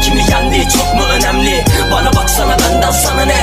kimi yendi çok mu önemli? Bana baksana benden sana ne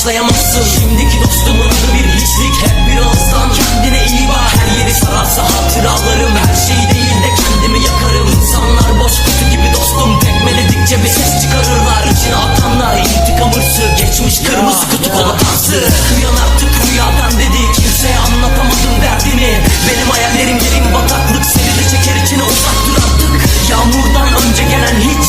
başlayamazsın. Şimdiki dostum ömrü bir hiçlik. Hep bir birazdan Kendine iyi bak. Her yeri sararsa hatıralarım Her şeyi değil de kendimi yakarım. İnsanlar boş kutu gibi dostum. Tekmeledikçe bir ses çıkarırlar. İçine atanlar intikam hırsı. Geçmiş kırmızı kutu kola dansı Uyan artık rüyadan dedi Kimseye anlatamadım derdini. Benim hayallerim yerim bataklık. Seni de çeker içine uzak dur artık. Yağmurdan önce gelen hiç